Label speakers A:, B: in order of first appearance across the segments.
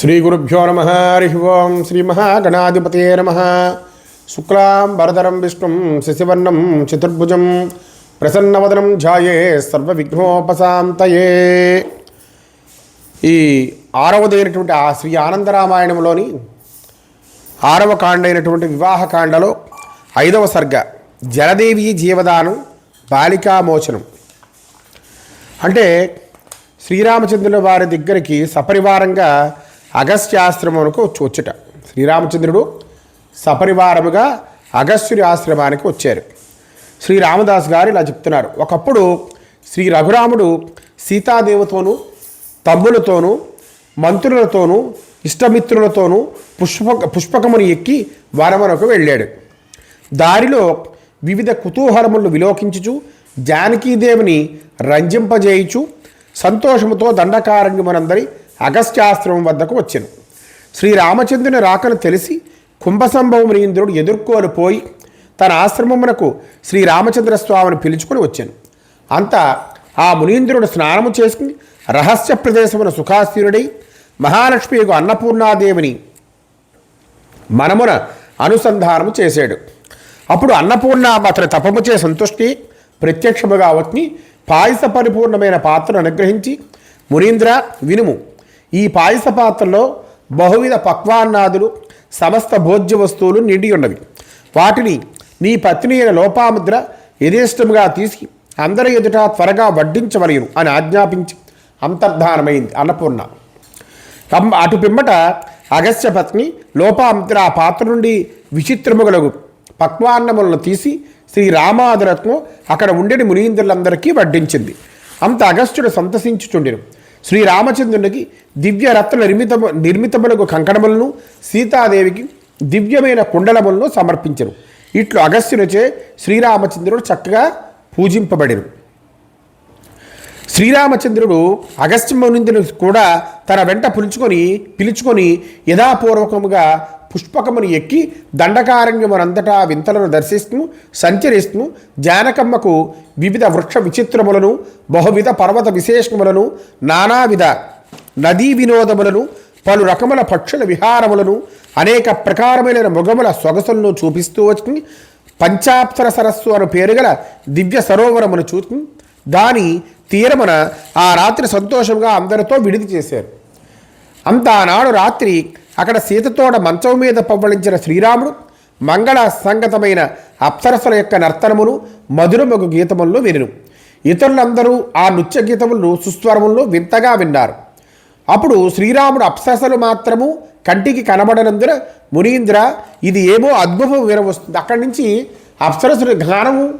A: శ్రీ గురుభ్యో నమ హరి ఓం శ్రీ మహాగణాధిపతే నమ. శుక్లాం వరదరం విష్ణుం శశివర్ణం చతుర్భుజం ప్రసన్నవదనం ఝాయే సర్వవిఘ్నోపశాంతయే. ఈ ఆరవదైనటువంటి ఆ శ్రీ ఆనందరామాయణంలోని ఆరవ కాండ అయినటువంటి వివాహ కాండలో ఐదవ సర్గ జలదేవి జీవదానం బాలికామోచనం. అంటే శ్రీరామచంద్రుల వారి దగ్గరికి సపరివారంగా అగస్త్యాశ్రమమునకు వచ్చి వచ్చుట. శ్రీరామచంద్రుడు సపరివారముగా అగస్త్యుని ఆశ్రమానికి వచ్చారు. శ్రీ రామదాస్ గారు ఇలా చెప్తున్నారు. ఒకప్పుడు శ్రీ రఘురాముడు సీతాదేవితోనూ తమ్ములతోనూ మంత్రులతోనూ ఇష్టమిత్రులతోనూ పుష్ప పుష్పకమును ఎక్కి వనమునకు వెళ్ళాడు. దారిలో వివిధ కుతూహలములు విలోకించుచు జానకీదేవిని రంజింపజేయుచు సంతోషముతో దండకారణ్యమునందరి అగస్త్యాశ్రమం వద్దకు వచ్చాను. శ్రీరామచంద్రుని రాకను తెలిసి కుంభసంభవముని ఇంద్రుడు ఎదుర్కోలు పోయి తన ఆశ్రమమునకు శ్రీరామచంద్ర స్వామిని పిలుచుకొని వచ్చాను. అంతా ఆ మునీంద్రుడు స్నానము చేసుకుని రహస్య ప్రదేశమున సుఖాస్థిరుడై మహాలక్ష్మి యొక్క అన్నపూర్ణాదేవిని మనమున అనుసంధానము చేశాడు అప్పుడు అన్నపూర్ణ అతని తపముచే సంతుష్టి ప్రత్యక్షముగా వచ్చి పాయస పరిపూర్ణమైన పాత్రను అనుగ్రహించి మునీంద్ర వినుము. ఈ పాయస పాత్రలో బహువిధ పక్వాన్నాదులు సమస్త భోజ్య వస్తువులు నిండి ఉన్నవి. వాటిని నీ పత్ని అయిన లోపాముద్ర యథేష్టముగా తీసి అందరి ఎదుట త్వరగా వడ్డించవలయును అని ఆజ్ఞాపించి అంతర్ధానమైంది అన్నపూర్ణ. అటు పిమ్మట అగస్త్య పత్ని లోపాముద్ర ఆ పాత్ర నుండి విచిత్రముగలగు పక్వాన్నములను తీసి శ్రీ అక్కడ ఉండని మునీంద్రులందరికీ వడ్డించింది. అంత అగస్త్యుడు సంతసించుచుండెను. శ్రీరామచంద్రునికి దివ్య రత్న నిర్మితము నిర్మితములకు కంకణములను సీతాదేవికి దివ్యమైన కుండలములను సమర్పించరు ఇట్లు అగస్త్యునిచే శ్రీరామచంద్రుడు చక్కగా పూజింపబడెను. శ్రీరామచంద్రుడు అగస్త్యమునిందిని కూడా తన వెంట పిలుచుకొని పిలుచుకొని యథాపూర్వకముగా పుష్పకమును ఎక్కి దండకారణ్యమునంతటా వింతలను దర్శిస్తూ సంచరిస్తూ జానకమ్మకు వివిధ వృక్ష విచిత్రములను బహువిధ పర్వత విశేషములను నానావిధ నదీ వినోదములను పలు రకముల పక్షుల విహారములను అనేక ప్రకారమైన మృగముల సొగసులను చూపిస్తూ వచ్చి పంచాప్సర సరస్సు అను పేరు గల దివ్య సరోవరమును చూసి దాని తీరమున ఆ రాత్రి సంతోషంగా అందరితో విడిది చేశారు. అంత ఆనాడు రాత్రి అక్కడ సీతతోడ మంచం మీద పవ్వళించిన శ్రీరాముడు మంగళ సంగతమైన అప్సరసుల యొక్క నర్తనమును మధురమగు గీతములను వినును. ఇతరులందరూ ఆ నృత్య గీతములను సుస్వరములను వింతగా విన్నారు. అప్పుడు శ్రీరాముడు అప్సరసలు మాత్రము కంటికి కనబడనందున మునీంద్ర ఇది ఏమో అద్భుతం వినవస్తుంది అక్కడి నుంచి అప్సరసుల గానము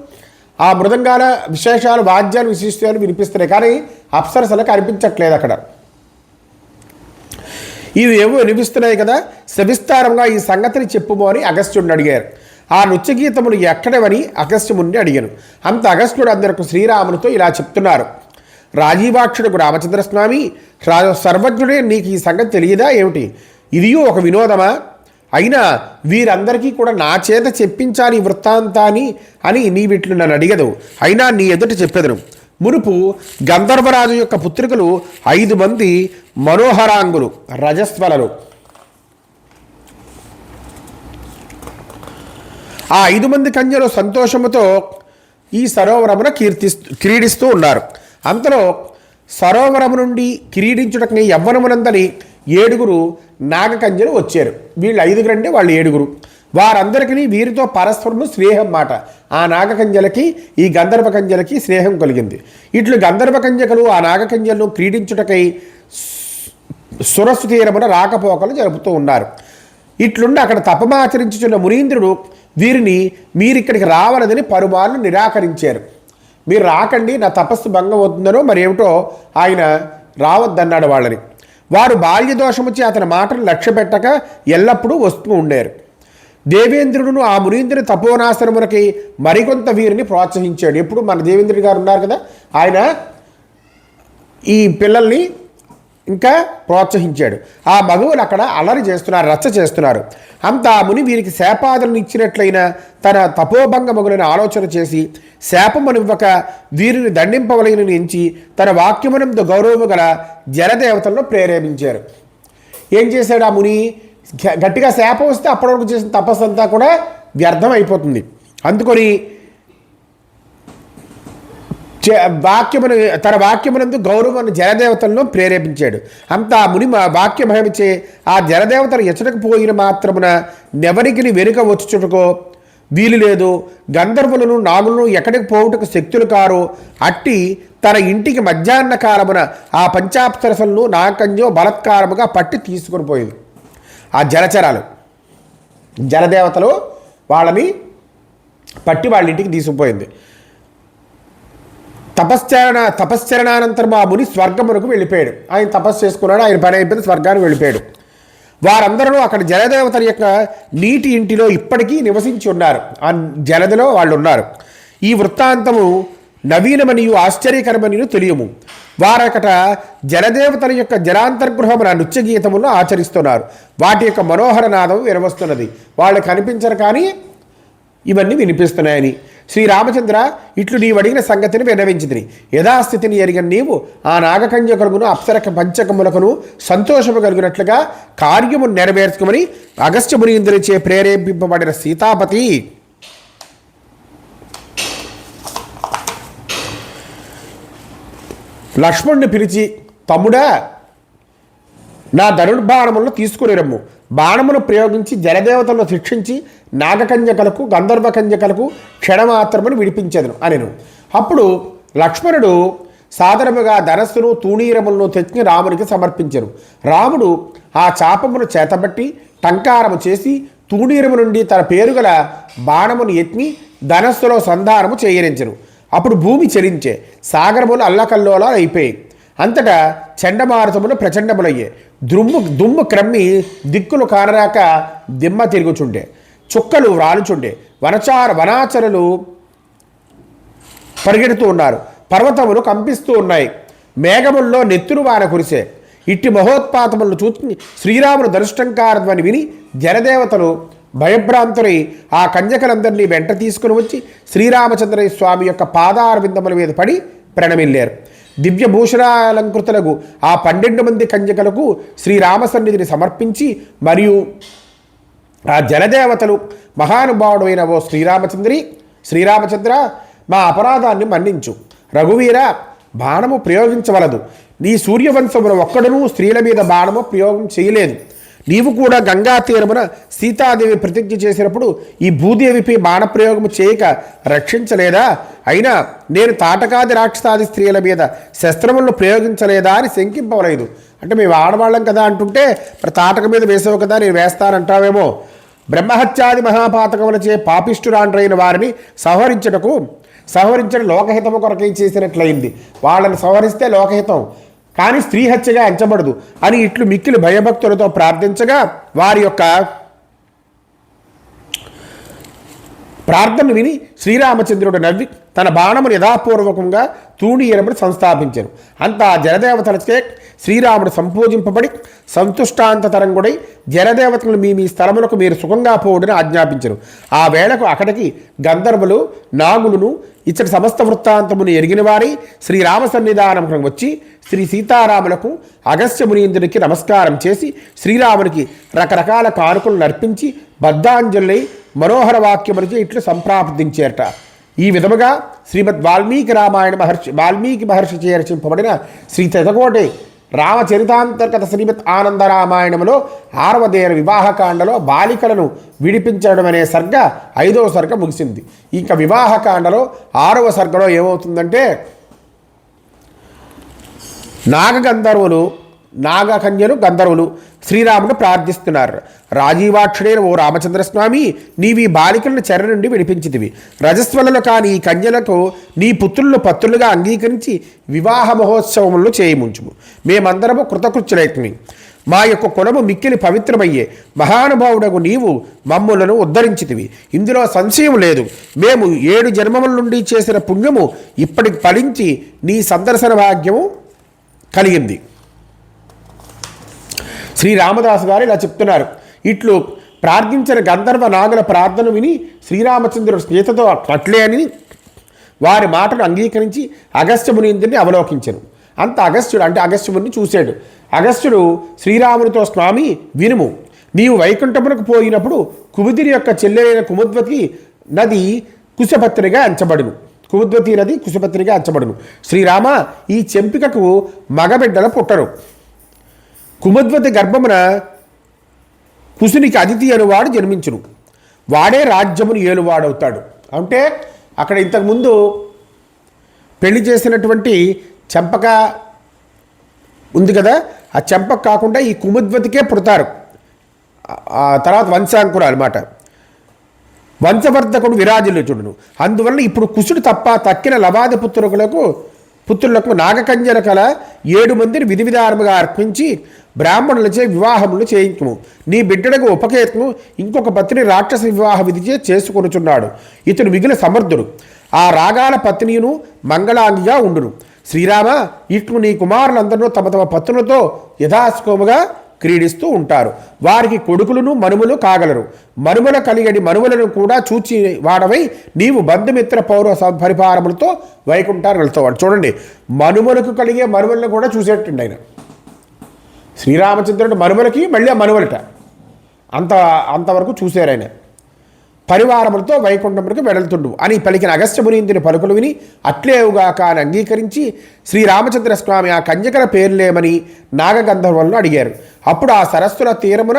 A: ఆ మృదంగాల విశేషాలు వాద్యాలు విశిష్టాలు వినిపిస్తున్నాయి. కానీ అప్సరసలు కనిపించట్లేదు అక్కడ. ఇవి ఏవో వినిపిస్తున్నాయి కదా? సవిస్తారంగా ఈ సంగతిని చెప్పుము అని అగస్త్యుడిని అడిగారు. ఆ నృత్య గీతములు ఎక్కడవని అగస్త్యముని అడిగాను. అంత అగస్త్యుడు అందరికి శ్రీరామునితో ఇలా చెప్తున్నారు. రాజీవాక్షుడు రామచంద్రస్వామి రా సర్వజ్ఞుడే నీకు ఈ సంగతి తెలియదా ఏమిటి? ఇదియో ఒక వినోదమా? అయినా వీరందరికీ కూడా నా చేత చెప్పించాలి వృత్తాంతాన్ని అని నీవిట్లు నన్ను అడిగదు. అయినా నీ ఎదుట చెప్పెదను. మునుపు గంధర్వరాజు యొక్క పుత్రికలు ఐదు మంది మనోహరాంగులు రజస్వలలు. ఆ ఐదు మంది కన్యలు సంతోషముతో ఈ సరోవరమున కీర్తిస్తూ క్రీడిస్తూ ఉన్నారు. అంతలో సరోవరము నుండి క్రీడించుటకుని యవ్వనమునందని ఏడుగురు నాగకన్యలు వచ్చారు. వీళ్ళు ఐదుగురు అంటే వాళ్ళు ఏడుగురు. వారందరికీ వీరితో పరస్పరము స్నేహం మాట. ఆ నాగకంజలకి ఈ గంధర్వ కన్యలకి స్నేహం కలిగింది. ఇట్లు గంధర్వ ఆ నాగకంజలను క్రీడించుటకై సురస్సు తీరమున రాకపోకలు జరుపుతూ ఉన్నారు. ఇట్లుండి అక్కడ తపమాచరించుచున్న మునీంద్రుడు వీరిని మీరిక్కడికి రావలదని పరుమార్లు నిరాకరించారు. మీరు రాకండి నా తపస్సు భంగం అవుతుందనో మరేమిటో ఆయన రావద్దన్నాడు వాళ్ళని. వారు బాల్య దోషముచ్చి అతని మాటను లక్ష్య పెట్టక ఎల్లప్పుడూ వస్తూ ఉండేరు. దేవేంద్రుడును ఆ మునీంద్రుని తపోనాశ్రమునకి మరికొంత వీరిని ప్రోత్సహించాడు. ఎప్పుడు మన దేవేంద్రుడి గారు ఉన్నారు కదా? ఆయన ఈ పిల్లల్ని ఇంకా ప్రోత్సహించాడు. ఆ మగువులు అక్కడ అలరి చేస్తున్నారు రచ్చ చేస్తున్నారు. అంత ఆ ముని వీరికి శాపాదలను ఇచ్చినట్లయిన తన తపోభంగమగులను ఆలోచన చేసి శాపమునివ్వక వీరిని దండింపవలయని ఎంచి తన వాక్యమునందు గౌరవము గల జలదేవతలను ప్రేరేపించారు. ఏం చేశాడు ఆ ముని? గట్టిగా శాపం వస్తే అప్పటివరకు చేసిన తపస్సు అంతా కూడా వ్యర్థం అయిపోతుంది. అందుకొని చే- వాక్యమును తన వాక్యమునందు గౌరవను జలదేవతలను ప్రేరేపించాడు. అంత ఆ ముని వాక్య భయమిచ్చే ఆ జలదేవతలు ఎచ్చటకు పోయిన మాత్రమున నెవరికి వెనుక వచ్చుచుటకో వీలు లేదు. గంధర్వులను నాగులను ఎక్కడికి పోవుటకు శక్తులు కారు. అట్టి తన ఇంటికి మధ్యాహ్న కాలమున ఆ పంచాప్సరసలను నాకంజో బలత్కారముగా పట్టి తీసుకొని పోయింది. ఆ జలచరాలు. జలదేవతలు వాళ్ళని పట్టి వాళ్ళ ఇంటికి తీసుకుపోయింది. తపశ్చరణ తపశ్చరణానంతరం ఆ ముని స్వర్గమునకు వెళ్ళిపోయాడు. ఆయన తపస్సు చేసుకున్నాడు ఆయన పని అయిపోయింది స్వర్గానికి వెళ్ళిపోయాడు. వారందరూ అక్కడ జలదేవతల యొక్క నీటి ఇంటిలో ఇప్పటికీ నివసించి ఉన్నారు. ఆ జలదిలో వాళ్ళు ఉన్నారు. ఈ వృత్తాంతము నవీనమనియు ఆశ్చర్యకరమనియు తెలియము. వారకట జలదేవతల యొక్క జలాంతర్గృహమున నృత్య గీతములను ఆచరిస్తున్నారు. వాటి యొక్క మనోహర నాదం వినవస్తున్నది. వాళ్ళు కనిపించరు కానీ ఇవన్నీ వినిపిస్తున్నాయని. శ్రీరామచంద్ర ఇట్లు నీవు అడిగిన సంగతిని వినవించింది యథాస్థితిని ఎరిగిన నీవు ఆ నాగకన్యకలుగును అప్సరక పంచకములకును సంతోషము కలిగినట్లుగా కార్యము నెరవేర్చుకోమని అగస్త్య మునీంద్రునిచే ప్రేరేపింపబడిన సీతాపతి లక్ష్మణ్ణి పిలిచి తమ్ముడా నా ధనుర్బాణములను తీసుకుని రమ్ము. బాణమును ప్రయోగించి జలదేవతలను శిక్షించి నాగకన్యకలకు గంధర్వ క్షణమాత్రమును విడిపించేదను అనెను. అప్పుడు లక్ష్మణుడు సాధారణముగా ధనస్సును తూణీరములను తెచ్చి రామునికి సమర్పించరు రాముడు ఆ చాపమును చేతబట్టి టంకారము చేసి తూణీరము నుండి తన పేరుగల బాణమును ఎత్తి ధనస్సులో సంధానము చేయరించరు అప్పుడు భూమి చరించే. సాగరములు అల్లకల్లోలా అయిపోయాయి అంతటా చండమారుతములు ప్రచండములయ్యే. దుమ్ము దుమ్ము క్రమ్మి దిక్కులు కానరాక దిమ్మ తిరుగుచుండే. చుక్కలు వ్రాలుచుండే. వనచార వనాచరులు పరిగెడుతూ ఉన్నారు. పర్వతములు కంపిస్తూ ఉన్నాయి. మేఘముల్లో నెత్తురు వాన కురిసే. ఇట్టి మహోత్పాతములను చూ శ్రీరాముడు దరుష్టంకారధ్వని విని జనదేవతలు భయభ్రాంతులై ఆ కన్యకలందరినీ వెంట తీసుకుని వచ్చి శ్రీరామచంద్రయ్య స్వామి యొక్క పాదారవిందముల మీద పడి ప్రణమిల్లారు. దివ్యభూషణాలంకృతులకు ఆ పన్నెండు మంది కన్యకలకు శ్రీరామ సన్నిధిని సమర్పించి మరియు ఆ జలదేవతలు మహానుభావుడైన ఓ శ్రీరామచంద్రి శ్రీరామచంద్ర మా అపరాధాన్ని మన్నించు. రఘువీర బాణము ప్రయోగించవలదు. నీ సూర్యవంశమును ఒక్కడునూ స్త్రీల మీద బాణము ప్రయోగం చేయలేదు. నీవు కూడా గంగా తీరమున సీతాదేవి ప్రతిజ్ఞ చేసినప్పుడు ఈ భూదేవిపై బాణప్రయోగం చేయక రక్షించలేదా? అయినా నేను తాటకాది రాక్షసాది స్త్రీల మీద శస్త్రములను ప్రయోగించలేదా అని శంకింపవలేదు. అంటే మేము ఆడవాళ్ళం కదా అంటుంటే మరి తాటక మీద వేసావు కదా నేను వేస్తానంటావేమో? బ్రహ్మహత్యాది మహాపాతకములచే పాపిష్ఠురాండ్రైన వారిని సంహరించుటకు సంహరించడం లోకహితము కొరకై చేసినట్లయింది. వాళ్ళని సంహరిస్తే లోకహితం. కానీ స్త్రీ హత్యగా ఎంచబడదు అని ఇట్లు మిక్కిలి భయభక్తులతో ప్రార్థించగా వారి యొక్క ప్రార్థన విని శ్రీరామచంద్రుడు నవ్వి తన బాణమును యథాపూర్వకంగా తూణీయరమును సంస్థాపించారు అంతా జలదేవతలచే శ్రీరాముడు సంపూజింపబడి సంతుష్టాంతతరంగుడై జలదేవతలు మీ మీ స్థలములకు మీరు సుఖంగా పోవుడని ఆజ్ఞాపించరు ఆ వేళకు అక్కడికి గంధర్వులు నాగులను ఇచ్చటి సమస్త వృత్తాంతమును ఎరిగిన వారి శ్రీరామ సన్నిధానమునకు వచ్చి శ్రీ సీతారాములకు అగస్త్య మునీంద్రునికి నమస్కారం చేసి శ్రీరామునికి రకరకాల కానుకలు నర్పించి బద్ధాంజలి మనోహర వాక్యములకి ఇట్లు సంప్రాప్తించేరట. ఈ విధముగా శ్రీమద్ వాల్మీకి రామాయణ మహర్షి వాల్మీకి మహర్షి చే రచింపబడిన శ్రీ తెతకోటి రామచరితాంతర్గత శ్రీమద్ ఆనంద రామాయణములో ఆరవదేన వివాహకాండలో బాలికలను విడిపించడం అనే సర్గ ఐదవ సర్గ ముగిసింది. ఇంకా వివాహకాండలో ఆరవ సర్గలో ఏమవుతుందంటే నాగగంధర్వులు నాగకన్యను గంధర్వులు శ్రీరాముడు ప్రార్థిస్తున్నారు. రాజీవాక్షుడైన ఓ రామచంద్రస్వామి నీవి బాలికలను చెర నుండి విడిపించితివి. రజస్వలలో కాని ఈ కన్యలకు నీ పుత్రులను పత్రులుగా అంగీకరించి వివాహ మహోత్సవములు చేయముంచుము. మేమందరము కృతకృత్యులైతిమి. మా యొక్క కులము మిక్కిలి పవిత్రమయ్యే మహానుభావుడకు నీవు మమ్ములను ఉద్ధరించితివి. ఇందులో సంశయం లేదు. మేము ఏడు జన్మముల నుండి చేసిన పుణ్యము ఇప్పటికి ఫలించి నీ సందర్శన భాగ్యము కలిగింది. శ్రీ రామదాసు గారు ఇలా చెప్తున్నారు. ఇట్లు ప్రార్థించిన గంధర్వ నాగుల ప్రార్థన విని శ్రీరామచంద్రుడు స్నేహితుతో అట్లే అని వారి మాటను అంగీకరించి అగస్త్యమునింద్రుని అవలోకించను అంత అగస్త్యుడు అంటే అగస్త్యముని చూశాడు. అగస్త్యుడు శ్రీరామునితో స్వామి వినుము నీవు వైకుంఠమునకు పోయినప్పుడు కుముదిని యొక్క చెల్లెలైన కుముద్వతి నది కుశపత్రిగా అంచబడును. కుముద్వతి నది కుశపత్రిగా అంచబడును. శ్రీరామ ఈ చెంపికకు మగబిడ్డల పుట్టరు. కుమద్వతి గర్భమున కుసునికి అతిథి అనువాడు జన్మించును. వాడే రాజ్యమును ఏలువాడవుతాడు. అంటే అక్కడ ఇంతకుముందు పెళ్ళి చేసినటువంటి చెంపక ఉంది కదా ఆ చెంపక కాకుండా ఈ కుముద్వతికే పుడతారు. ఆ- తర్వాత వంశాంకురు అనమాట వంశవర్ధకుడు విరాజులుచుడును అందువల్ల ఇప్పుడు కుసుడు తప్ప తక్కిన లవాది పుత్రులకు పుత్రులకు నాగకంజల కల ఏడు మందిని విధి విధానముగా అర్పించి బ్రాహ్మణులచే వివాహములు చేయించుము. నీ బిడ్డడకు ఉపకేతము ఇంకొక పత్ని రాక్షస వివాహ విధిచే చేసుకొనుచున్నాడు. ఇతడు మిగిలిన సమర్థుడు. ఆ రాగాల పత్నియును మంగళాంగిగా ఉండును. శ్రీరామ ఇట్లు నీ కుమారులందరూ తమ తమ పత్నులతో యథాస్కోముగా క్రీడిస్తూ ఉంటారు. వారికి కొడుకులను మనుమలు కాగలరు. మనుమల కలిగడి మనుమలను కూడా చూచి వాడవై నీవు బంధుమిత్ర పౌర పరిపాలములతో వైకుంఠాన్ని వెళ్తావాడు చూడండి మనుమలకు కలిగే మనుమలను కూడా చూసేటండి ఆయన. శ్రీరామచంద్రుడు మనుమలకి మళ్ళీ మనుమలట. అంత అంతవరకు చూశారు ఆయన. పరివారములతో వైకుంఠములకు వెడలుతుండు. అని పలికిన అగస్త్యమునిందిని పలుకులు విని అట్లేవుగాక అని అంగీకరించి శ్రీరామచంద్ర స్వామి ఆ కన్యకల పేర్లేమని నాగగంధర్వులను అడిగారు. అప్పుడు ఆ సరస్సుల తీరమున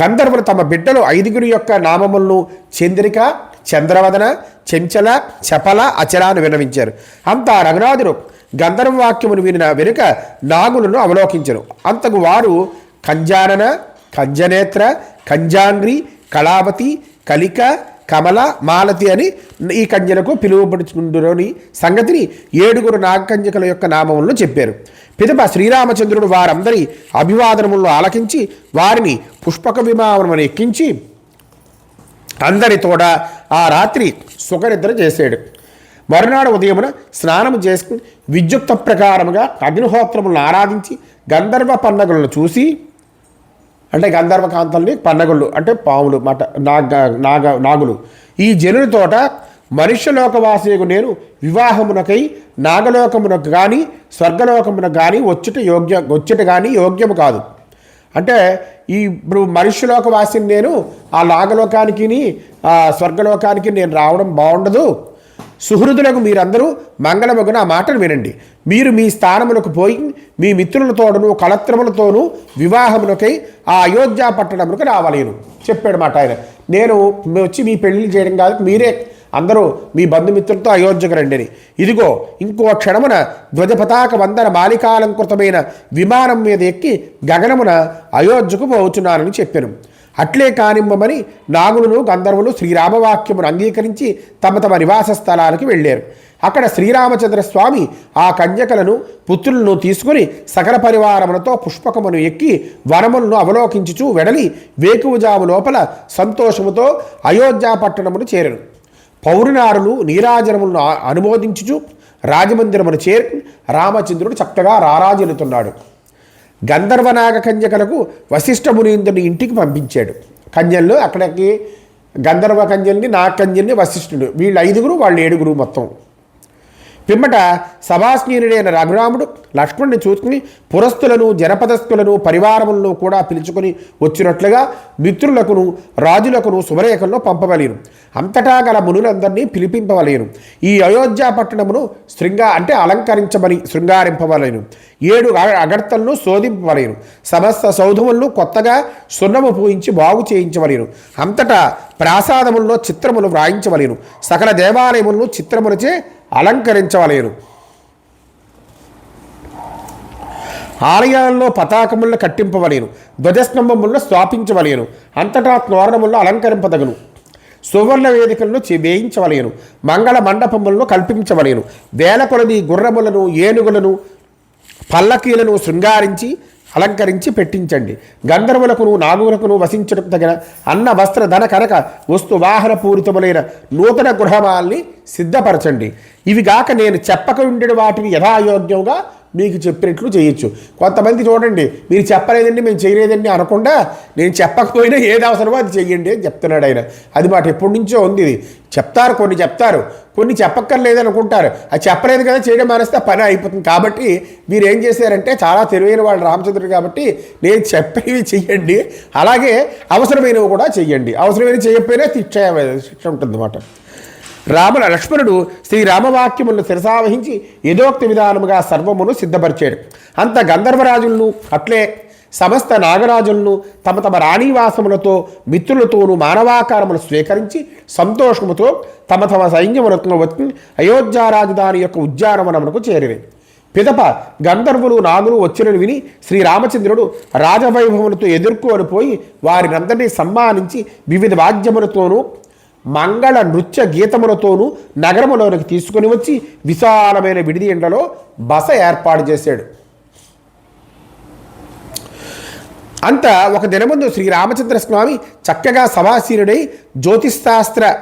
A: గంధర్వులు తమ బిడ్డలు ఐదుగురి యొక్క నామములను చంద్రిక చంద్రవదన చెంచల చపల అచలాను విన్నవించారు. అంతా రఘునాథుడు గంధర్వ వాక్యమును వినిన వెనుక నాగులను అవలోకించరు అంతకు వారు కంజానన కంజనేత్ర కంజాంగ్రి కళావతి కలిక కమల మాలతి అని ఈ కన్యలకు పిలువబడుచుకుంటుని సంగతిని ఏడుగురు నాగకన్యకల యొక్క నామములను చెప్పారు. పిదప శ్రీరామచంద్రుడు వారందరి అభివాదనములను ఆలకించి వారిని పుష్పక విమానమును ఎక్కించి అందరి తోడ ఆ రాత్రి సుఖనిద్ర చేశాడు. మరునాడు ఉదయమున స్నానము చేసుకుని విద్యుక్త ప్రకారముగా అగ్నిహోత్రములను ఆరాధించి గంధర్వ పండగలను చూసి అంటే గంధర్వకాంతల్ని పన్నగుళ్ళు అంటే పాములు మట నాగ నాగ నాగులు. ఈ జనులతోట తోట మనుష్యలోకవాసియకు నేను వివాహమునకై నాగలోకమునకు కానీ స్వర్గలోకమునకు కానీ వచ్చుట యోగ్య వచ్చుట కానీ యోగ్యము కాదు. అంటే ఈ ఇప్పుడు మనుష్యలోకవాసిని నేను ఆ నాగలోకానికి ఆ స్వర్గలోకానికి నేను రావడం బాగుండదు సుహృదులకు మీరందరూ మంగళమగున ఆ మాటను వినండి. మీరు మీ స్థానములకు పోయి మీ మిత్రులతోనూ కళత్రములతోనూ వివాహమునకై ఆ అయోధ్య పట్టణములకు రావలేను చెప్పాడు మాట ఆయన. నేను వచ్చి మీ పెళ్ళి చేయడం కాదు మీరే అందరూ మీ బంధుమిత్రులతో అయోధ్యకు రండి అని ఇదిగో ఇంకో క్షణమున ధ్వజ పతాక వందన బాలికాలంకృతమైన విమానం మీద ఎక్కి గగనమున అయోధ్యకు పోచున్నానని చెప్పాను. అట్లే కానిమ్మమని నాగులను గంధర్వులు శ్రీరామవాక్యమును అంగీకరించి తమ తమ నివాస స్థలానికి వెళ్ళారు. అక్కడ శ్రీరామచంద్ర స్వామి ఆ కన్యకలను పుత్రులను తీసుకుని సకల పరివారములతో పుష్పకమును ఎక్కి వనములను అవలోకించుచు వెడలి వేకువజాము లోపల సంతోషముతో అయోధ్యా పట్టణమును చేరను పౌరునారులు నీరాజనములను అనుమోదించుచు రాజమందిరమును చేరుకుని రామచంద్రుడు చక్కగా రారాజులుతున్నాడు. గంధర్వనాగ కన్యకలకు వశిష్ఠ మునీంద్రుని ఇంటికి పంపించాడు. కన్యల్లో అక్కడికి గంధర్వ కన్యల్ని నాగ కన్యల్ని వశిష్ఠుడు. వీళ్ళు ఐదుగురు వాళ్ళు ఏడుగురు మొత్తం. పిమ్మట సభాస్నీయుడైన రఘురాముడు లక్ష్మణ్ణి చూసుకుని పురస్తులను జనపదస్థులను పరివారములను కూడా పిలుచుకొని వచ్చినట్లుగా మిత్రులకును రాజులకును శుభరేఖల్లో పంపవలేను అంతటా గల మునులందరినీ పిలిపింపవలేను ఈ అయోధ్య పట్టణమును శృంగా అంటే అలంకరించమని శృంగారింపవలేను ఏడు అగర్తలను శోధింపవలేను సమస్త సౌధములను కొత్తగా సున్నము పూయించి బాగు చేయించవలేను అంతటా ప్రాసాదముల్లో చిత్రములు వ్రాయించవలేను సకల దేవాలయములను చిత్రములచే అలంకరించవలేరు. ఆలయాల్లో పతాకములను కట్టింపవలేను ధ్వజస్తంభములను స్థాపించవలేను అంతటా తోరణములను అలంకరింపదగను. సువర్ణ వేదికలను వేయించవలేను మంగళ మండపములను కల్పించవలేను వేల కొలది గుర్రములను ఏనుగులను పల్లకీలను శృంగారించి అలంకరించి పెట్టించండి. గంధర్వులకును నాగులకును వసించుటకు తగిన అన్న వస్త్ర ధన కనక వస్తు వాహన పూరితములైన నూతన గృహమాల్ని సిద్ధపరచండి. ఇవిగాక నేను చెప్పక ఉండే వాటిని యథాయోగ్యంగా మీకు చెప్పినట్లు చేయొచ్చు. కొంతమంది చూడండి మీరు చెప్పలేదండి మేము చేయలేదండి అనకుండా నేను చెప్పకపోయినా ఏది అవసరమో అది చెయ్యండి అని చెప్తున్నాడు ఆయన. అది మాట ఎప్పటి నుంచో ఉంది ఇది. చెప్తారు కొన్ని చెప్తారు. కొన్ని చెప్పక్కర్లేదు అనుకుంటారు. అది చెప్పలేదు కదా చేయడం మానేస్తే పని అయిపోతుంది. కాబట్టి మీరు ఏం చేశారంటే చాలా తెలివైన వాళ్ళు రామచంద్రుడు కాబట్టి నేను చెప్పేవి చెయ్యండి అలాగే అవసరమైనవి కూడా చెయ్యండి అవసరమైనవి చేయకపోయినా శిక్ష శిక్ష ఉంటుందన్నమాట. రామ లక్ష్మణుడు శ్రీరామవాక్యములను శిరసావహించి యథోక్తి విధానముగా సర్వమును సిద్ధపరిచాడు. అంత గంధర్వరాజులను అట్లే సమస్త నాగరాజులను తమ తమ రాణివాసములతో మిత్రులతోనూ మానవాకారములు స్వీకరించి సంతోషముతో తమ తమ సైన్యములతో వచ్చి అయోధ్య రాజధాని యొక్క ఉద్యానవనమునకు చేరివి పిదప గంధర్వులు నాగులు వచ్చినని విని శ్రీరామచంద్రుడు రాజవైభవములతో ఎదుర్కొని పోయి వారినందరినీ సమ్మానించి వివిధ వాద్యములతోనూ మంగళ నృత్య గీతములతోనూ నగరములోనికి తీసుకుని వచ్చి విశాలమైన విడిది ఎండలో బస ఏర్పాటు చేశాడు. అంత ఒక దినముందు శ్రీరామచంద్ర స్వామి చక్కగా సభాసీనుడై జ్యోతిశాస్త్ర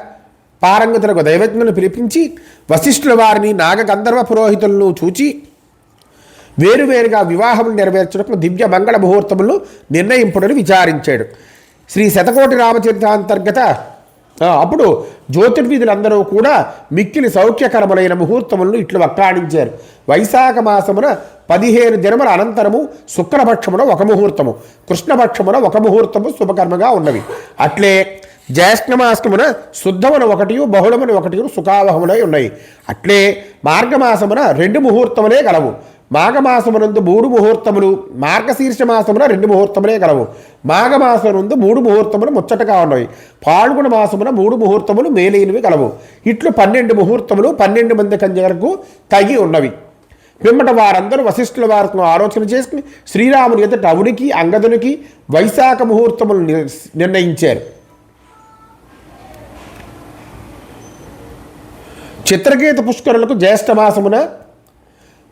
A: పారంగతులకు దైవజ్ఞులను పిలిపించి వశిష్ఠుల వారిని నాగగంధర్వ పురోహితులను చూచి వేరువేరుగా వివాహములు నెరవేర్చడానికి దివ్య మంగళ ముహూర్తములు నిర్ణయింపుడని విచారించాడు. శ్రీ శతకోటి రామచరితాంతర్గత అంతర్గత అప్పుడు జ్యోతిర్విధులందరూ కూడా మిక్కిలి సౌఖ్యకరములైన ముహూర్తములను ఇట్లు వక్కాణించారు వైశాఖ మాసమున పదిహేను దినముల అనంతరము శుక్లపక్షమున ఒక ముహూర్తము కృష్ణపక్షమున ఒక ముహూర్తము శుభకర్మగా ఉన్నవి. అట్లే జ్యేష్ఠమాసమున శుద్ధమున ఒకటి బహుళమున ఒకటి సుఖావహములై ఉన్నాయి. అట్లే మార్గమాసమున రెండు ముహూర్తములే గలవు. మాఘమాసమునందు మూడు ముహూర్తములు మార్గశీర్ష మాసమున రెండు ముహూర్తములే కలవు మాఘమాసమునందు మూడు ముహూర్తములు ముచ్చటగా ఉన్నవి. పాల్గొన మాసమున మూడు ముహూర్తములు మేలైనవి కలవు ఇట్లు పన్నెండు ముహూర్తములు పన్నెండు మంది కన్యలకు తగి ఉన్నవి. పిమ్మట వారందరూ వశిష్ఠుల వారితో ఆలోచన చేసుకుని శ్రీరాముని ఎదుట అవునికి అంగదునికి వైశాఖ ముహూర్తములు నిర్ణయించారు. చిత్రగీత పుష్కరులకు జ్యేష్ఠమాసమున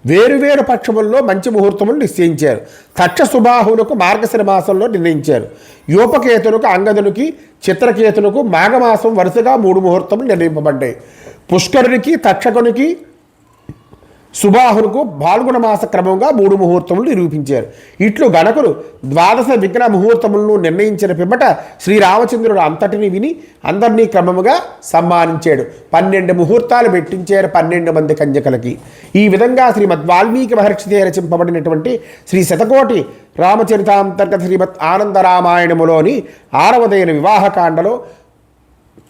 A: వేరువేరు పక్షముల్లో మంచి ముహూర్తములు నిశ్చయించారు. తక్ష సుబాహులకు మార్గశిర మాసంలో నిర్ణయించారు. యూపకేతులకు అంగదునికి చిత్రకేతులకు మాఘమాసం వరుసగా మూడు ముహూర్తములు నిర్ణయింపబడ్డాయి. పుష్కరునికి తక్షకునికి సుబాహునుకు పాల్గొన మాస క్రమంగా మూడు ముహూర్తములు నిరూపించారు. ఇట్లు గణకులు ద్వాదశ విఘ్న ముహూర్తములను నిర్ణయించిన పిమ్మట శ్రీరామచంద్రుడు అంతటిని విని అందరినీ క్రమముగా సమ్మానించాడు పన్నెండు ముహూర్తాలు పెట్టించారు పన్నెండు మంది కన్యకలకి. ఈ విధంగా శ్రీమద్ వాల్మీకి మహర్షిచే రచింపబడినటువంటి శ్రీ శతకోటి రామచరితాంతర్గత శ్రీమద్ ఆనందరామాయణములోని ఆరవదైన వివాహకాండలో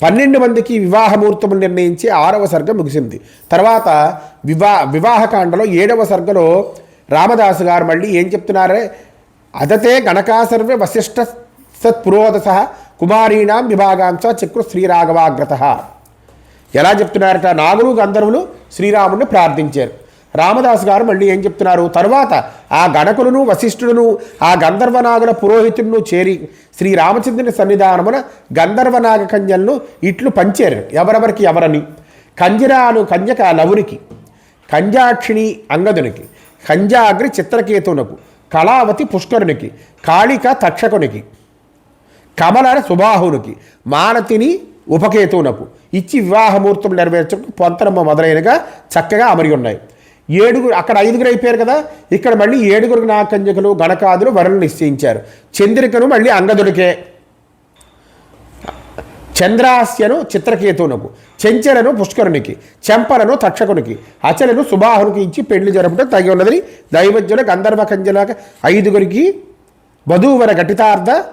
A: పన్నెండు మందికి వివాహముహూర్తములు నిర్ణయించి ఆరవ సర్గ ముగిసింది. తర్వాత వివా వివాహకాండలో ఏడవ సర్గలో రామదాసు గారు మళ్ళీ ఏం చెప్తున్నారే? అదతే గణకాసర్వే వశిష్ఠ సత్పురోదస కుమారీణాం విభాగాంశ చక్రు శ్రీరాఘవాగ్రత. ఎలా చెప్తున్నారట? నాగులు గంధర్వులు శ్రీరాముడిని ప్రార్థించారు. రామదాస్ గారు మళ్ళీ ఏం చెప్తున్నారు? తరువాత ఆ గణకులను వశిష్ఠులను ఆ గంధర్వనాగుల పురోహితులను చేరి శ్రీరామచంద్రుని సన్నిధానమున గంధర్వనాగ కన్యలను ఇట్లు పంచారు. ఎవరెవరికి? ఎవరని? కంజరాను కన్యక లవునికి కంజాక్షిణి అంగదునికి కంజాగ్రి చిత్రకేతునకు కళావతి పుష్కరునికి కాళిక తక్షకునికి కమల సుబాహునికి మానతిని ఉపకేతువునకు ఇచ్చి వివాహముహూర్తం నెరవేర్చకు పొంతనమ్మ మొదలైనగా చక్కగా అమరి ఉన్నాయి. ఏడుగురు అక్కడ ఐదుగురు అయిపోయారు కదా? ఇక్కడ మళ్ళీ ఏడుగురు నాకంజకులు గణకాదులు వరుణులు నిశ్చయించారు. చంద్రికను మళ్ళీ అంగదుడికే. చంద్రాస్యను చిత్రకేతువునకు. చెంచలను పుష్కరునికి. చెంపలను తక్షకునికి. అచలను సుబాహునికి ఇచ్చి పెళ్ళి జరపడం తగి ఉన్నదని దైవజ్ఞుల గంధర్వ కంజల ఐదుగురికి వధూవర ఘటితార్థ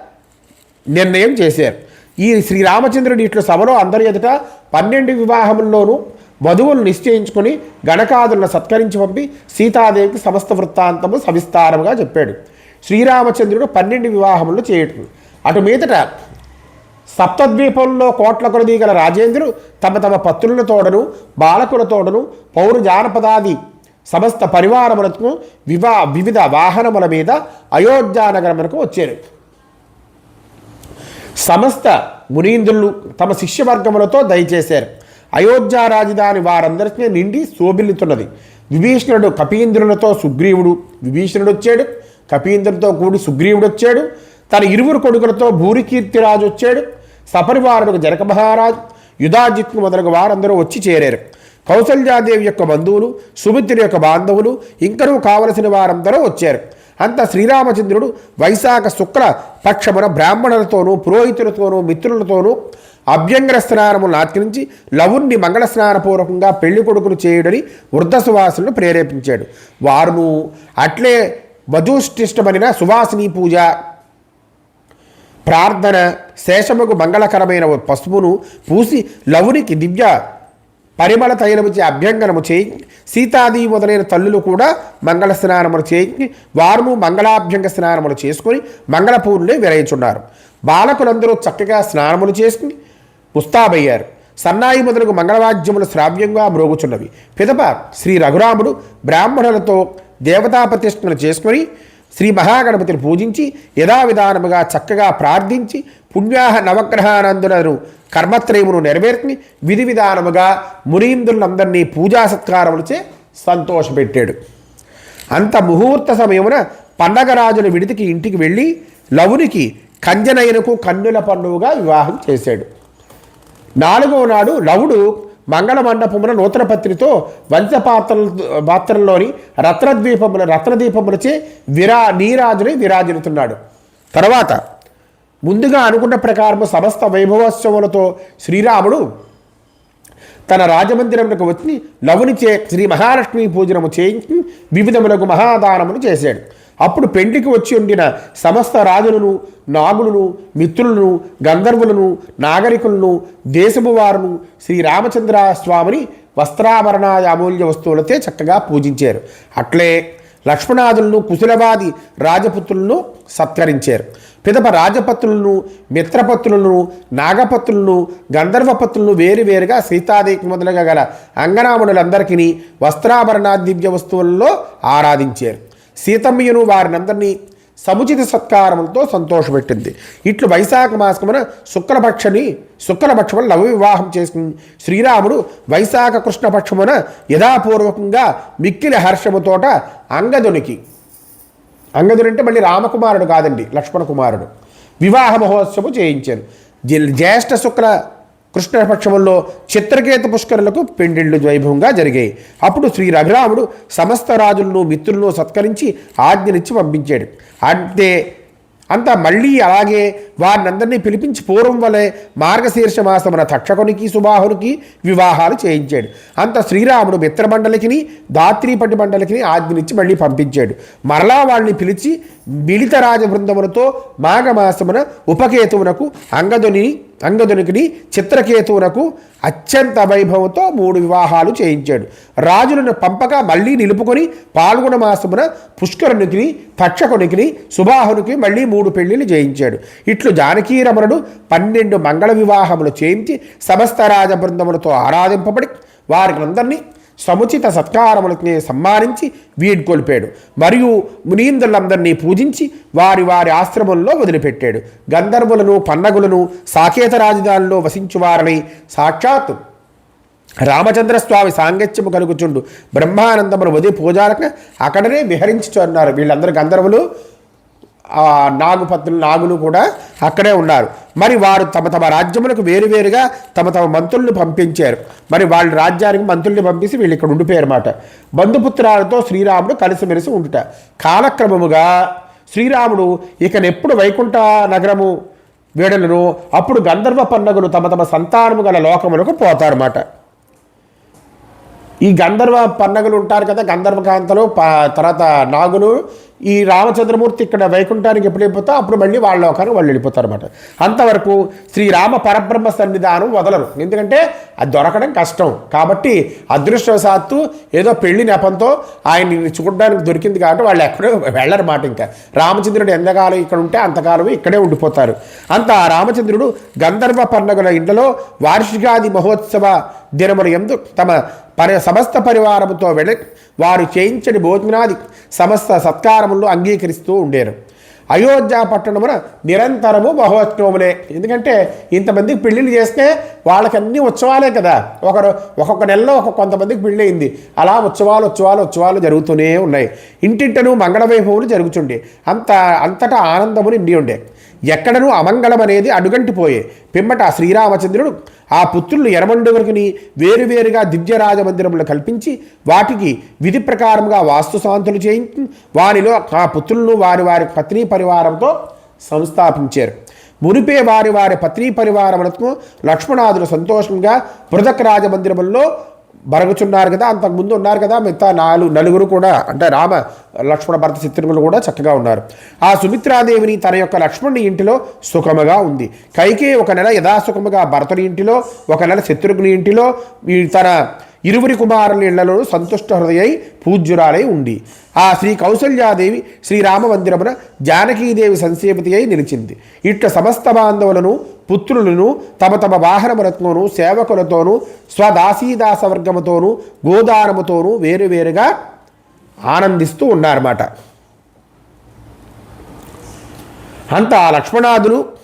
A: నిర్ణయం చేశారు. ఈ శ్రీరామచంద్రుడి ఇట్లు సభలో అందరి ఎదుట పన్నెండు వివాహముల్లోనూ వధువులు నిశ్చయించుకుని గణకాదులను సత్కరించి పంపి సీతాదేవికి సమస్త వృత్తాంతము సవిస్తారముగా చెప్పాడు. శ్రీరామచంద్రుడు పన్నెండు వివాహములు చేయటం. అటు మీదట సప్తద్వీపంలో కోట్ల కొలది గల రాజేంద్రుడు తమ తమ పత్రులతోడను బాలకులతోడను పౌరు జానపదాది సమస్త పరివారములకు వివా వివిధ వాహనముల మీద అయోధ్యానగరమునకు వచ్చారు. సమస్త మునీంద్రులు తమ శిష్యవర్గములతో దయచేశారు. అయోధ్య రాజధాని వారందరికీ నిండి శోభిల్లుతున్నది. విభీషణుడు కపీంద్రులతో సుగ్రీవుడు విభీషణుడు వచ్చాడు కపీంద్రుడితో కూడి సుగ్రీవుడు వచ్చాడు తన ఇరువురు కొడుకులతో భూరికీర్తిరాజు వచ్చాడు సపరివారుడు జనక మహారాజు యుధాజిత్తు మొదలగు వారందరూ వచ్చి చేరారు. కౌసల్యాదేవి యొక్క బంధువులు సుమిత్రుడి యొక్క బాంధవులు ఇంకనూ కావలసిన వారందరూ వచ్చారు. అంత శ్రీరామచంద్రుడు వైశాఖ శుక్ల పక్షమున బ్రాహ్మణులతోనూ పురోహితులతోనూ మిత్రులతోనూ అభ్యంగర స్నానమును ఆచరించి లవుణ్ణి మంగళ స్నానపూర్వకంగా పెళ్ళి కొడుకును చేయుడని వృద్ధ సువాసులను ప్రేరేపించాడు. వారును అట్లే వధూష్టిష్టమైన సువాసిని పూజ ప్రార్థన శేషముకు మంగళకరమైన పసుపును పూసి లవునికి దివ్య పరిమళ తైలముచే అభ్యంగనము చేయి సీతాది మొదలైన తల్లులు కూడా మంగళ స్నానములు చేయి వారును మంగళాభ్యంగ స్నానములు చేసుకొని మంగళపూర్ణులే విరయించున్నారు. బాలకులందరూ చక్కగా స్నానములు చేసుకుని ముస్తాబయ్యారు. సన్నాయి మొదలకు మంగళవాద్యములు శ్రావ్యంగా మ్రోగుచున్నవి. పిదప శ్రీ రఘురాముడు బ్రాహ్మణులతో దేవతా ప్రతిష్టలు చేసుకొని శ్రీ మహాగణపతిని పూజించి యథావిధానముగా చక్కగా ప్రార్థించి పుణ్యాహ నవగ్రహానందులను కర్మత్రయమును నెరవేర్చి విధి విధానముగా మునీంద్రులందరినీ పూజా సత్కారములచే సంతోషపెట్టాడు. అంత ముహూర్త సమయమున పండగరాజుల విడితికి ఇంటికి వెళ్ళి లవునికి కంజనయనకు కన్నుల పండుగగా వివాహం చేశాడు. నాలుగవ నాడు లవుడు మంగళ మండపమున నూతన పత్రితో వంశపాత్ర పాత్రల్లోని రత్నద్వీపముల రత్నదీపములచే విరా నీరాజుని విరాజిల్లుతున్నాడు. తర్వాత ముందుగా అనుకున్న ప్రకారము సమస్త వైభవోత్సవములతో శ్రీరాముడు తన రాజమందిరమునకు వచ్చి లవునిచే శ్రీ మహాలక్ష్మి పూజనము చేయించి వివిధములకు మహాదానమును చేశాడు. అప్పుడు పెండ్లికి వచ్చి ఉండిన సమస్త రాజులను నాగులను మిత్రులను గంధర్వులను నాగరికులను దేశము వారును శ్రీ రామచంద్ర స్వామిని వస్త్రాభరణాది అమూల్య వస్తువులతో చక్కగా పూజించారు. అట్లే లక్ష్మణాదులను కుశలవాది రాజపుత్రులను సత్కరించారు. పిదప రాజపత్రులను మిత్రపత్రులను నాగపత్రులను గంధర్వపత్రులను వేరువేరుగా సీతాదేవికి మొదలుగా గల అంగనామణులందరికీ వస్త్రాభరణ దివ్య వస్తువులలో ఆరాధించారు. సీతమ్మయ్యను వారినందరినీ సముచిత సత్కారములతో సంతోషపెట్టింది. ఇట్లు వైశాఖ మాసమున శుక్లపక్షని శుక్లపక్షమున లవ వివాహం చేసుకుని శ్రీరాముడు వైశాఖ కృష్ణపక్షమున యథాపూర్వకంగా మిక్కిలి హర్షముతోట అంగదునికి. అంగదుడు అంటే మళ్ళీ రామకుమారుడు కాదండి లక్ష్మణ కుమారుడు వివాహ మహోత్సవం చేయించారు. జ్యేష్ఠ శుక్ల కృష్ణపక్షముల్లో చిత్రకేతు పుష్కరులకు పెండిళ్ళు వైభవంగా జరిగాయి. అప్పుడు శ్రీ రఘురాముడు సమస్త రాజులను మిత్రులను సత్కరించి ఆజ్ఞనిచ్చి పంపించాడు. అంతే అంతా మళ్ళీ అలాగే వారినందరినీ పిలిపించి పూర్వం వలె మార్గశీర్ష మాసమున తక్షకునికి సుబాహునికి వివాహాలు చేయించాడు. అంత శ్రీరాముడు మిత్రమండలికిని దాత్రీపటి మండలికిని ఆజ్ఞనిచ్చి మళ్ళీ పంపించాడు. మరలా వాళ్ళని పిలిచి మిళిత రాజ బృందములతో మాఘమాసమున ఉపకేతువునకు అంగదుని అంగదునికి చిత్రకేతువునకు అత్యంత వైభవంతో మూడు వివాహాలు చేయించాడు. రాజులను పంపక మళ్ళీ నిలుపుకొని పాల్గొన మాసమున పుష్కరునికి తక్షకునికి సుబాహునికి మళ్ళీ మూడు పెళ్ళిళ్ళు చేయించాడు. ఇట్లు జానకీరమణుడు పన్నెండు మంగళ వివాహములు చేయించి సమస్త రాజ బృందములతో ఆరాధింపబడి వారికి అందరినీ సముచిత సత్కారములకి సమ్మానించి వీడ్కొల్పాడు మరియు మునీంద్రులందరినీ పూజించి వారి వారి ఆశ్రమంలో వదిలిపెట్టాడు. గంధర్వులను పన్నగులను సాకేత రాజధానిలో వసించువారని సాక్షాత్ రామచంద్రస్వామి సాంగత్యము కలుగుచుండు. బ్రహ్మానందమును వది పూజారక అక్కడనే విహరించుచున్నారు వీళ్ళందరూ గంధర్వులు. ఆ నాగులు కూడా అక్కడే ఉన్నారు. మరి వారు తమ తమ రాజ్యములకు వేరువేరుగా తమ తమ మంత్రులను పంపించారు. మరి వాళ్ళ రాజ్యానికి మంత్రుల్ని పంపించి వీళ్ళు ఇక్కడ ఉండిపోయారు అన్నమాట బంధుపుత్రాలతో శ్రీరాముడు కలిసిమెలిసి ఉండుట. కాలక్రమముగా శ్రీరాముడు ఇకనెప్పుడు వైకుంఠ నగరము వేడలను అప్పుడు గంధర్వ పన్నగులు తమ తమ సంతానము గల లోకములకు పోతారన్నమాట. ఈ గంధర్వ పన్నగులు ఉంటారు కదా గంధర్వకాంతలు తర్వాత నాగులు ఈ రామచంద్రమూర్తి ఇక్కడ వైకుంఠానికి ఎప్పుడు వెళ్ళిపోతా? అప్పుడు మళ్ళీ వాళ్ళ లోకానికి వాళ్ళు వెళ్ళిపోతారు అనమాట అంతవరకు శ్రీరామ పరబ్రహ్మ సన్నిధానం వదలరు. ఎందుకంటే అది దొరకడం కష్టం. కాబట్టి అదృష్టవశాత్తు ఏదో పెళ్ళి నెపంతో ఆయన చూడడానికి దొరికింది కాబట్టి వాళ్ళు ఎక్కడో వెళ్ళరమాట ఇంకా. రామచంద్రుడు ఎంతకాలం ఇక్కడ ఉంటే అంతకాలం ఇక్కడే ఉండిపోతారు. అంత ఆ రామచంద్రుడు గంధర్వ పన్నగుల ఇండ్లలో వార్షికాది మహోత్సవ దినమున ఎందు తమ పరి సమస్త పరివారముతో వెళ్ళి వారు చేయించని భోజనాది సమస్త సత్కారములు అంగీకరిస్తూ ఉండేరు. అయోధ్య పట్టణమున నిరంతరము మహోత్సవములే. ఎందుకంటే ఇంతమందికి పెళ్ళిళ్ళు చేస్తే వాళ్ళకి అన్ని ఉత్సవాలే కదా. ఒకరు ఒక్కొక్క నెలలో ఒక కొంతమందికి పెళ్ళయింది. అలా ఉత్సవాలు ఉత్సవాలు ఉత్సవాలు జరుగుతూనే ఉన్నాయి. ఇంటింటను మంగళ వైభవములు జరుగుతుండే. అంత అంతటా ఆనందము నిండి ఉండే. ఎక్కడనూ అమంగళం అనేది అడుగంటిపోయే. పిమ్మట శ్రీరామచంద్రుడు ఆ పుత్రులు ఎరమండుగురికి వేరువేరుగా దివ్యరాజ మందిరములు కల్పించి వాటికి విధి ప్రకారంగా వాస్తుశాంతులు చేయించి వారిలో ఆ పుత్రులను వారి వారి పత్ని పరివారంతో సంస్థాపించారు. మునిపే వారి వారి పత్ని పరివారములకు లక్ష్మణాదులు సంతోషంగా పృథక్ రాజమందిరముల్లో బరగుచున్నారు కదా అంతకుముందు ఉన్నారు కదా మిగతా నాలుగు నలుగురు కూడా అంటే రామ లక్ష్మణ భర్త చిత్రములు కూడా చక్కగా ఉన్నారు. ఆ సుమిత్రాదేవిని తన యొక్క లక్ష్మణుని ఇంటిలో సుఖముగా ఉంది. కైకే ఒక నెల యథాసుఖముగా భరతుని ఇంటిలో ఒక నెల శత్రుఘ్ని ఇంటిలో ఈ తన ఇరువురి కుమారుల ఇళ్ళలో సంతుష్ట హృదయై పూజ్యురాలై ఉండి. ఆ శ్రీ కౌసల్యాదేవి శ్రీరామ మందిరమున జానకీదేవి సంసేపతి అయి నిలిచింది. ఇట్ల సమస్త బాంధవులను పుత్రులను తమ తమ వాహనములతోనూ సేవకులతోనూ స్వదాసీదాసవర్గముతోనూ గోదానముతోనూ వేరువేరుగా ఆనందిస్తూ ఉన్నారన్నమాట. అంత ఆ లక్ష్మణాదులు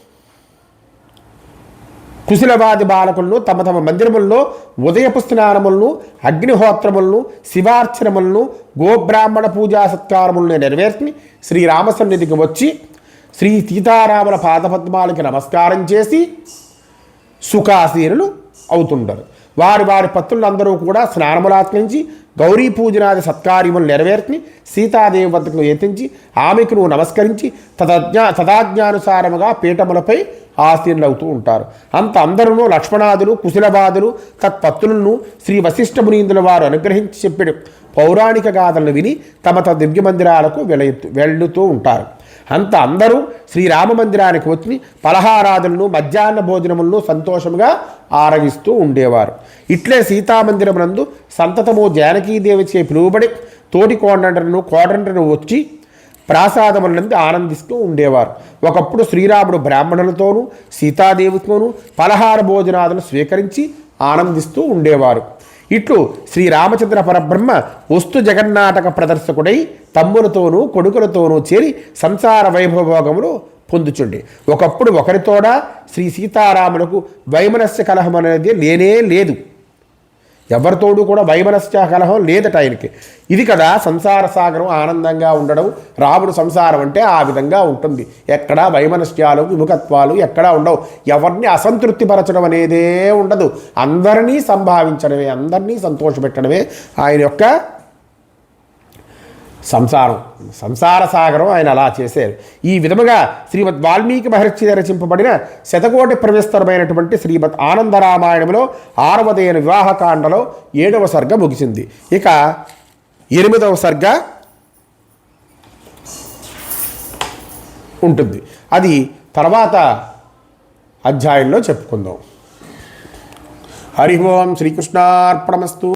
A: కుశలవాది బాలకులను తమ తమ మందిరముల్లో ఉదయపు స్నానములను అగ్నిహోత్రములను శివార్చనములను గోబ్రాహ్మణ పూజా సత్కారములను నెరవేర్చి శ్రీరామసన్నిధికి వచ్చి శ్రీ సీతారాముల పాదపద్మాలకి నమస్కారం చేసి సుఖాసీనులు అవుతుంటారు వారి వారి పత్రులందరూ కూడా స్నానములాత్మించి గౌరీ పూజనాది సత్కార్యములు నెరవేర్చి సీతాదేవి వద్దకు యతించి ఆమెకు నువ్వు నమస్కరించి తదజ్ఞా తదాజ్ఞానుసారముగా పీఠములపై ఆసీనులవుతూ ఉంటారు. అంత అందరూ లక్ష్మణాదులు కుశలబాదులు తత్పత్తులను శ్రీ వశిష్ఠ మునీందుల వారు అనుగ్రహించి చెప్పిన పౌరాణిక గాథలను విని తమ తమ దివ్య మందిరాలకు వెళుతూ వెళ్ళుతూ ఉంటారు. అంత అందరూ శ్రీరామ మందిరానికి వచ్చి పలహారాదులను మధ్యాహ్న భోజనములను సంతోషంగా ఆరగిస్తూ ఉండేవారు. ఇట్లే సీతామందిరమునందు సంతతము జానకీదేవిచే పిలువబడి తోటి కోడంటను కోడంటను వచ్చి ప్రాసాదములందు ఆనందిస్తూ ఉండేవారు. ఒకప్పుడు శ్రీరాముడు బ్రాహ్మణులతోనూ సీతాదేవితోనూ పలహార భోజనాదులు స్వీకరించి ఆనందిస్తూ ఉండేవారు. ఇట్లు శ్రీరామచంద్ర పరబ్రహ్మ వస్తు జగన్నాటక ప్రదర్శకుడై తమ్ములతోనూ కొడుకులతోనూ చేరి సంసార వైభవోగములు పొందుచుండి. ఒకప్పుడు ఒకరితోడా శ్రీ సీతారాములకు వైమనస్య కలహం అనేది లేనే లేదు. ఎవరితోడు కూడా వైమనస్య కలహం లేదట ఆయనకి ఇది కదా సంసార సాగరం ఆనందంగా ఉండడం రాముడు సంసారం అంటే ఆ విధంగా ఉంటుంది. ఎక్కడా వైమనస్యాలు విముఖత్వాలు ఎక్కడా ఉండవు. ఎవరిని అసంతృప్తిపరచడం అనేదే ఉండదు. అందరినీ సంభావించడమే అందరినీ సంతోషపెట్టడమే ఆయన యొక్క సంసారం. సంసార సాగరం ఆయన అలా చేశారు. ఈ విధముగా శ్రీమద్ వాల్మీకి మహర్షి రచింపబడిన శతకోటి ప్రవిస్తరమైనటువంటి శ్రీమద్ ఆనందరామాయణంలో ఆరవదైన వివాహకాండలో ఏడవ సర్గ ముగిసింది. ఇక ఎనిమిదవ సర్గ ఉంటుంది. అది తర్వాత అధ్యాయంలో చెప్పుకుందాం. హరి ఓం శ్రీకృష్ణార్పణమస్తు.